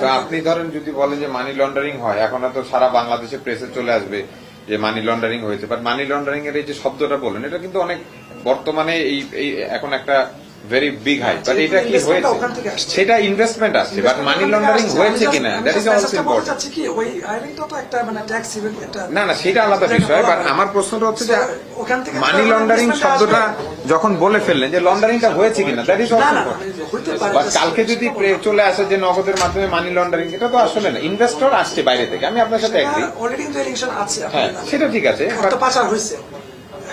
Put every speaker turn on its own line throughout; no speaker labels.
তো আপনি ধরেন যদি বলেন যে মানি লন্ডারিং হয়, এখন তো সারা বাংলাদেশে প্রেসে চলে আসবে যে মানি লন্ডারিং হয়েছে। বাট মানি লন্ডারিং এর এই যে শব্দটা বলেন এটা কিন্তু অনেক বর্তমানে এই, এখন একটা ভেরি বিগ হাই বাট এটা কি হয়েছে। সেটা ইনভেস্টমেন্ট আসছে বাট মানি লন্ডারিং হয়েছে কিনা? দ্যাট ইজ অলসো ইম্পর্টেন্ট
কি ওই আইরিংটা তো একটা মানে ট্যাক্স ইভেন্ট একটা
না না সেটা আলাদা বিষয় বাট আমার প্রশ্নটা হচ্ছে যে
ওখান থেকে
মানি লন্ডারিং শব্দটা যখন বলে ফেললেন যে লন্ডারিংটা হয়েছে কিনা that is also important but কালকে যদি চলে আসে যে নগদের মাধ্যমে মানি লন্ডারিং এটা তো আসলে না ইনভেস্টর আসছে বাইরে থেকে আমি আপনার সাথে এগ্রি
অলরেডি কিন্তু আছে
হ্যাঁ সেটা ঠিক আছে
পাচার হয়েছে।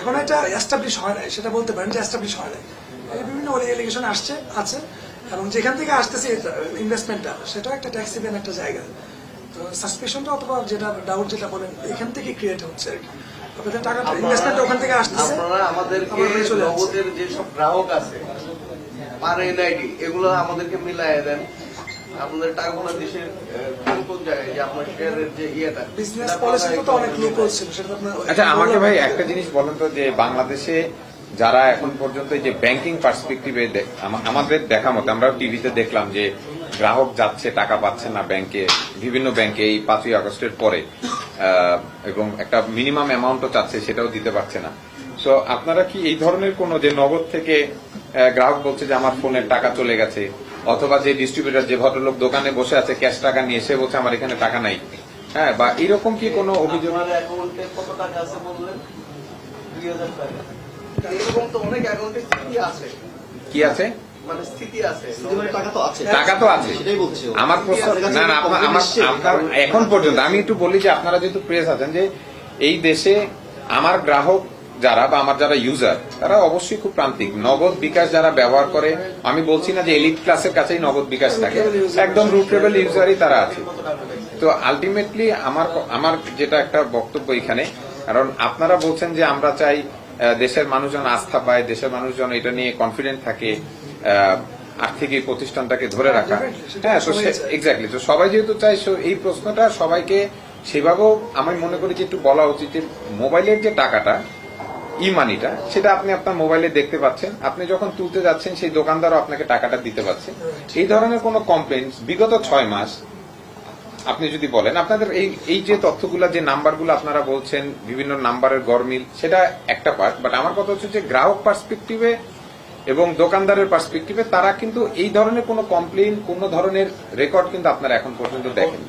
এখন এটা এস্টাবলিশ হয় সেটা বলতে পারেন যে এস্টাবলিশ হয় বিভিন্ন এলিগেশন আসছে আছে এবং যেখান থেকে আসতেছে ইনভেস্টমেন্টটা সেটাও একটা ট্যাক্স ইভেন একটা জায়গা। তো সাসপেশনটা অথবা যেটা ডাউট যেটা বলেন এখান থেকে ক্রিয়েট হচ্ছে আর কি। আপনাদের টাকা ইনভেস্টমেন্ট ওখান থেকে আসতেছে
আপনারা আমাদেরকে
আবার ফেরত চলে যাচ্ছে।
নগদের যেসব গ্রাহক আছে পার এনআইডি এগুলো আমাদেরকে দেন। আপনাদের টাকাগুলো দেশের কোন কোন জায়গায় যে আপনার শেয়ারের যে ইয়েটা
বিজনেস পলিসি তো অনেক লোক ছিল সেটা আপনার
আচ্ছা আমাকে ভাই একটা জিনিস বলেন তো যে বাংলাদেশে যারা এখন পর্যন্ত যে ব্যাংকিং পার্সপেক্টিভে আমাদের দেখা মতো আমরা টিভিতে দেখলাম যে গ্রাহক যাচ্ছে, টাকা পাচ্ছে না ব্যাংকে বিভিন্ন ব্যাংকে এই পাঁচই আগস্টের পরে। এবং একটা মিনিমাম অ্যামাউন্টও চাচ্ছে, সেটাও দিতে পারছে না। সো আপনারা কি এই ধরনের কোনো যে নগদ থেকে গ্রাহক বলছে যে আমার ফোনের টাকা চলে গেছে, অথবা যে ডিস্ট্রিবিউটার যে ভদ্রলোক দোকানে বসে আছে ক্যাশ টাকা নিয়ে এসে বলছে আমার এখানে টাকা নাই। হ্যাঁ বা এরকম কি কোনো অভিযোগ?
কত টাকা আছে বললেন? দুই হাজার টাকা। এরকম তো অনেক অ্যাকাউন্টে স্থিতি আছে।
কি আছে?
মানে স্থিতি আছে।
সিনেমার টাকা তো আছে।
টাকা তো আছে।
সেটাই বলছি ও।
আমার প্রশ্ন না না আপনার আমার
এসছে,
আপনার
কারণ-
এখন পর্যন্ত আমি একটু বলি যে আপনারা যেহেতু প্রেস আছেন যে এই দেশে আমার গ্রাহক যারা বা আমার যারা ইউজার তারা অবশ্যই খুব প্রান্তিক। নগদ বিকাশ যারা ব্যবহার করে আমি বলছি না যে এলিট ক্লাসের কাছেই নগদ বিকাশ থাকে। একদম রুট লেভেল ইউজারই তারা আছে। তো আলটিমেটলি আমার আমার যেটা একটা বক্তব্য এখানে কারণ আপনারা বলছেন যে আমরা চাই দেশের মানুষজন আস্থা পায়, দেশের মানুষজন এটা নিয়ে কনফিডেন্ট থাকে আর্থিক এই প্রতিষ্ঠানটাকে ধরে রাখা। হ্যাঁ তো তো সবাই যেহেতু চাই এই প্রশ্নটা সবাইকে সেভাবেও আমি মনে করি যে একটু বলা উচিত যে মোবাইলের যে টাকাটা ই মানিটা সেটা আপনি আপনার মোবাইলে দেখতে পাচ্ছেন। আপনি যখন তুলতে যাচ্ছেন, সেই দোকানদারও আপনাকে টাকাটা দিতে পারছে। এই ধরনের কোনো কমপ্লেন বিগত ছয় মাস আপনি যদি বলেন, আপনাদের এই এই যে তথ্যগুলা, যে নাম্বারগুলো আপনারা বলছেন, বিভিন্ন নাম্বারের গরমিল সেটা একটা পার্ট বাট আমার কথা হচ্ছে যে গ্রাহক পার্সপেক্টিভে এবং দোকানদারের পার্সপেক্টিভে তারা কিন্তু এই ধরনের কোনো কমপ্লেন কোনো ধরনের রেকর্ড কিন্তু আপনারা এখন পর্যন্ত দেখেন।